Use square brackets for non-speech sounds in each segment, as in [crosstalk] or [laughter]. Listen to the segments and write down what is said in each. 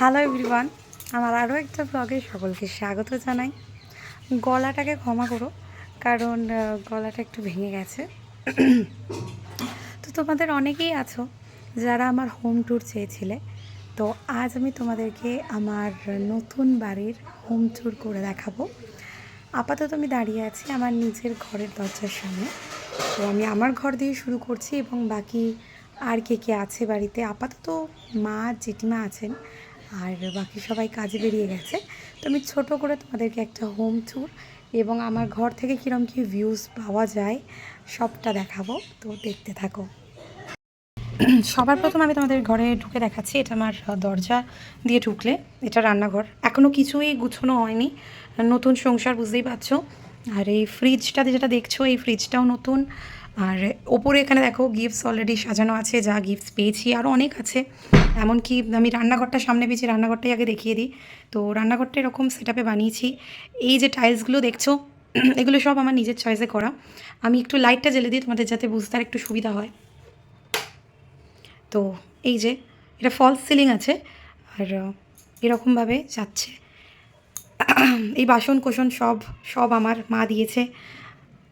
Hello everyone আমার আরও একটা ব্লগে সকলকে স্বাগত জানাই। গলাটাকে ক্ষমা করো, কারণ গলাটা একটু ভেঙে গেছে। তো তোমাদের অনেকেই আছো যারা আমার হোম ট্যুর চেয়েছিলে। তো আজ আমি তোমাদেরকে আমার নতুন বাড়ির হোম ট্যুর করে দেখাবো। আপাতত আমি দাঁড়িয়ে আছি আমার নিজের ঘরের দরজার সামনে। তো আমি আমার ঘর দিয়ে শুরু করছি এবং বাকি আর কে কে আছে বাড়িতে? আপাতত মা, জেঠিমা আছেন। আর বাকি সবাই কাজে বেরিয়ে গেছে। তো আমি ছোট করে তোমাদেরকে একটা হোম ট্যুর এবং আমার ঘর থেকে কীরকম কী ভিউজ পাওয়া যায় সবটা দেখাবো। তো দেখতে থাকো। সবার প্রথম আমি তোমাদের ঘরে ঢুকে দেখাচ্ছি। এটা আমার দরজা দিয়ে ঢুকলে। এটা রান্নাঘর। এখনও কিছুই গুছানো হয়নি। নতুন সংসার, বুঝতেই পারছ। আর এই ফ্রিজটাতে যেটা দেখছ, এই ফ্রিজটাও নতুন। আর ওপরে এখানে দেখো গিফটস অলরেডি সাজানো আছে। যা গিফটস পেয়েছি আরও অনেক আছে। এমনকি আমি রান্নাঘরটা সামনে পেয়েছি রান্নাঘরটাই আগে দেখিয়ে দিই। তো রান্নাঘরটা এরকম সেট বানিয়েছি। এই যে টাইলসগুলো দেখছ, [clears throat] এগুলো সব আমার নিজের চয়েসে করা। আমি একটু লাইটটা জ্বেলে দিই তোমাদের যাতে বুঝতে আর একটু সুবিধা হয়। তো এই যে, এটা ফলস সিলিং আছে। আর এরকমভাবে যাচ্ছে। [clears throat] এই বাসন কোসন সব সব আমার মা দিয়েছে।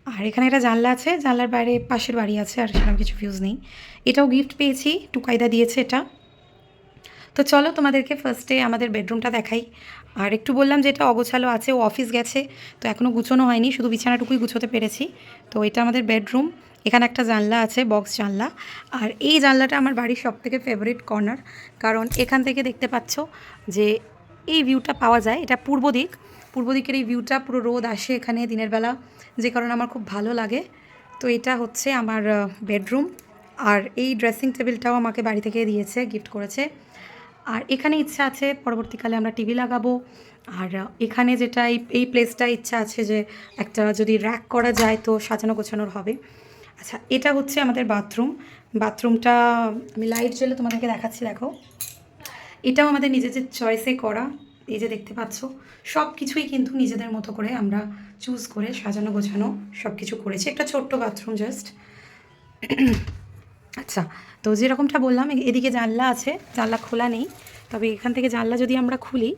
আর এখানে একটা জানলা আছে, জানলার বাইরে পাশের বাড়ি আছে, আর সেরকম কিছু ভিউজ নেই। এটাও গিফট পেয়েছি, টুকাইদা দিয়েছে এটা। তো চলো তোমাদেরকে ফার্স্টে আমাদের বেডরুমটা দেখাই। আর একটু বললাম যে এটা অগোছালো আছে, ও অফিস গেছে, তো এখনও গুছোনো হয়নি, শুধু বিছানাটুকুই গুছোতে পেরেছি। তো এটা আমাদের বেডরুম এখানে একটা জানলা আছে বক্স জানলা। আর এই জানলাটা আমার বাড়ির সব থেকে ফেভারিট কর্নার কারণ এখান থেকে দেখতে পাচ্ছ যে এই ভিউটা পাওয়া যায়, এটা পূর্ব দিক। পূর্ব দিকের এই ভিউটা পুরো রোদ আসে এখানে দিনের বেলা, যে কারণে আমার খুব ভালো লাগে। তো এটা হচ্ছে আমার বেডরুম আর এই ড্রেসিং টেবিলটাও আমাকে বাড়ি থেকে দিয়েছে গিফট করেছে। আর এখানে ইচ্ছা আছে, পরবর্তীকালে আমরা টিভি লাগাবো। আর এখানে যেটা এই প্লেসটা ইচ্ছা আছে যে একটা যদি র্যাক করা যায় তো সাজানো গোছানোর হবে। আচ্ছা এটা হচ্ছে আমাদের বাথরুম বাথরুমটা আমি লাইট জ্বলে তোমাদেরকে দেখাচ্ছি, দেখো। এটাও আমাদের নিজেদের চয়েসে করা, এই যে দেখতে পাচ্ছ। সব কিছুই কিন্তু নিজেদের মতো করে আমরা চুজ করে সাজানো গোছানো সব কিছু করেছি। একটা ছোট্ট বাথরুম জাস্ট আচ্ছা তো যেরকমটা বললাম এদিকে জানলা আছে, জানলা খোলা নেই, তবে এখান থেকে জানলা যদি আমরা খুলি,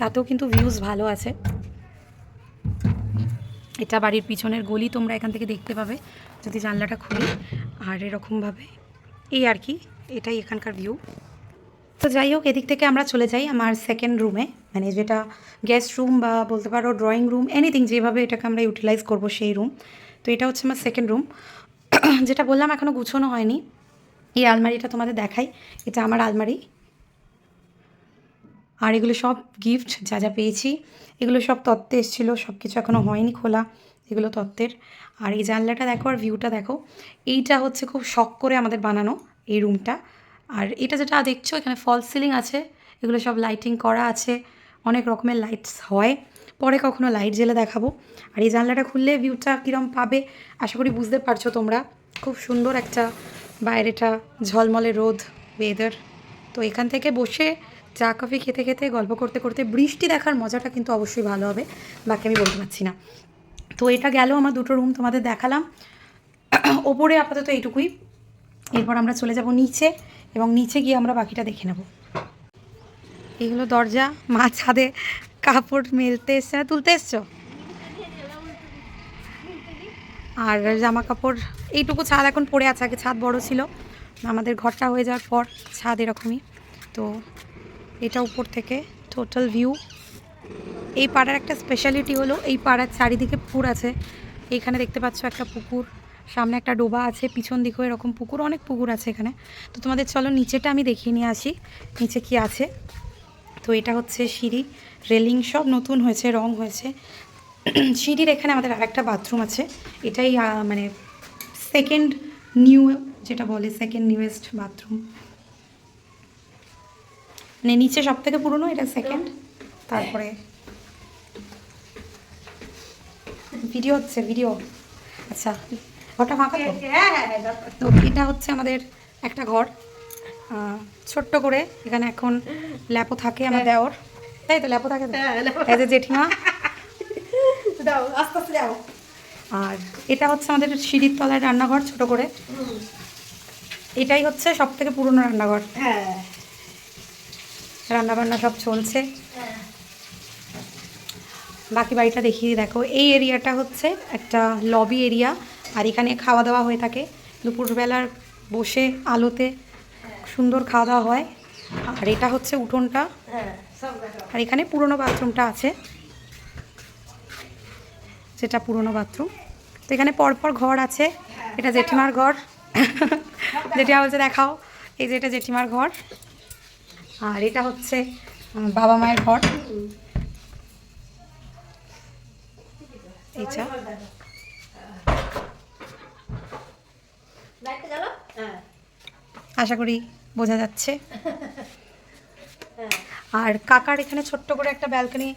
তাতেও কিন্তু ভিউজ ভালো আছে। এটা বাড়ির পিছনের গলি তোমরা এখান থেকে দেখতে পাবে, যদি জানলাটা খুলি। আর এরকমভাবে এই আর কি, এটাই এখানকার ভিউ তো যাই হোক, এদিক থেকে আমরা চলে যাই আমার সেকেন্ড রুমে মানে যেটা গেস্ট রুম বা বলতে পারো ড্রয়িং রুম এনিথিং যেভাবে এটাকে আমরা ইউটিলাইজ করব সেই রুম তো এটা হচ্ছে আমার সেকেন্ড রুম [clears throat] যেটা বললাম এখনও গুছোনো হয়নি। এই আলমারিটা তোমাদের দেখাই। এটা আমার আলমারি। আর এগুলো সব গিফট যা যা পেয়েছি, এগুলো সব তত্ত্বে এসেছিল সব কিছু এখনও হয়নি খোলা, এগুলো তত্ত্বের। আর এই জানলাটা দেখো আর ভিউটা দেখো, এইটা হচ্ছে খুব শখ করে আমাদের বানানো এই রুমটা আর এটা যেটা দেখছ, এখানে ফল সিলিং আছে, এগুলো সব লাইটিং করা আছে, অনেক রকমের লাইটস হয়। পরে কখনো লাইট জ্বেলে দেখাবো। আর এই জানলাটা খুললে ভিউটা কীরম পাবে, আশা করি বুঝতে পারছ তোমরা। খুব সুন্দর একটা বাইরেটা ঝলমলে রোদ ওয়েদার তো এখান থেকে বসে চা কফি খেতে খেতে, গল্প করতে করতে বৃষ্টি দেখার মজাটা কিন্তু অবশ্যই ভালো হবে, বাকি আমি বলতে পারছি না। তো এটা গেল আমার দুটো রুম তোমাদের দেখালাম। ওপরে আপাতত এইটুকুই। এরপর আমরা চলে যাব নিচে এবং নিচে গিয়ে আমরা বাকিটা দেখে নেব। এই হলো দরজা, মা ছাদে কাপড় মেলতে এসছে। না তুলতে এসছো? আর জামা কাপড় এইটুকু ছাদ এখন পড়ে আছে, আগে ছাদ বড় ছিল। আমাদের ঘরটা হয়ে যাওয়ার পর ছাদ এরকমই। তো এটা উপর থেকে টোটাল ভিউ এই পাড়ার একটা স্পেশালিটি হলো, এই পাড়ার চারিদিকে পুকুর আছে। এইখানে দেখতে পাচ্ছ একটা পুকুর, সামনে একটা ডোবা আছে, পিছন দিকেও এরকম পুকুর, অনেক পুকুর আছে এখানে। তো তোমাদের চলো নিচেটা আমি দেখিয়ে নিয়ে আসি, নিচে কি আছে। তো এটা হচ্ছে সিঁড়ি, রেলিং সব নতুন হয়েছে, রং হয়েছে। সিঁড়ির এখানে আমাদের আরেকটা বাথরুম আছে। এটাই মানে সেকেন্ড নিউ যেটা বলে সেকেন্ড নিউয়েস্ট বাথরুম মানে নিচে সব থেকে পুরনো এটা সেকেন্ড তারপরে ভিডিও হচ্ছে ভিডিও আচ্ছা ঘরটা ফাঁকা তো? তো এটা হচ্ছে আমাদের একটা ঘর। ছোট্ট করে এখানে এখন ল্যাপো থাকে আমার দেওর। তাই তো ল্যাপো থাকে তো? যে জেঠিমা দাও আস্তে আস্তে যাও আর এটা হচ্ছে আমাদের সিঁড়ির তলায় রান্নাঘর ছোট করে। এটাই হচ্ছে সব থেকে পুরনো রান্নাঘর। হ্যাঁ। রান্নাবান্না সব চলছে। বাকি বাড়িটা দেখিয়ে দেখো। এই এরিয়াটা হচ্ছে একটা লবি এরিয়া আর এখানে খাওয়া দাওয়া হয়ে থাকে। দুপুরবেলার বসে আলোতে সুন্দর খাওয়া দাওয়া হয়। আর এটা হচ্ছে উঠোনটা। হ্যাঁ আর এখানে পুরনো বাথরুমটা আছে। যেটা পুরনো বাথরুম। তো এখানে পরপর ঘর আছে। এটা জেঠিমার ঘর। জেঠিমা বলছে, দেখাও, এই যে এটা জেঠিমার ঘর। আর এটা হচ্ছে বাবা মায়ের ঘর। এইটা। আশা করি বোঝা যাচ্ছে। আর কাকার এখানে ছোট্ট করে একটা ব্যালকনি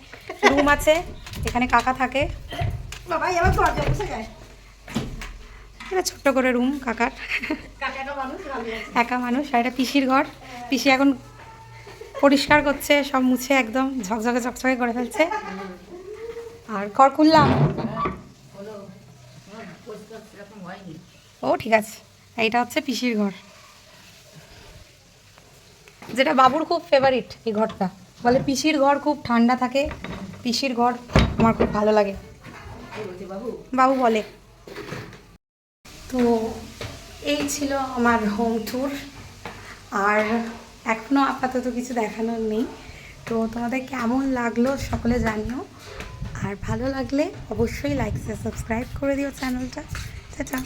রুম আছে। এখানে কাকা থাকে। বাবা এবার দরজা বসে যায়। এটা ছোট্ট করে রুম কাকার। একা মানুষ আর এটা পিসির ঘর। পিসি এখন পরিষ্কার করছে সব মুছে একদম ঝকঝকে ঝকঝকে করে ফেলছে। আর ঘর খুললাম। ও ঠিক আছে। এইটা হচ্ছে পিসির ঘর। যেটা বাবুর খুব ফেভারিট এই ঘরটা। বলে পিসির ঘর খুব ঠান্ডা থাকে। পিসির ঘর আমার খুব ভালো লাগে। বাবু। বলে। তো এই ছিল আমার হোম ট্যুর আর এখনও আপাতত কিছু দেখানোর নেই। তো তোমাদের কেমন লাগল সকলে জানিও। আর ভালো লাগলে অবশ্যই লাইক সাবস্ক্রাইব করে দিও চ্যানেলটা। টাটা।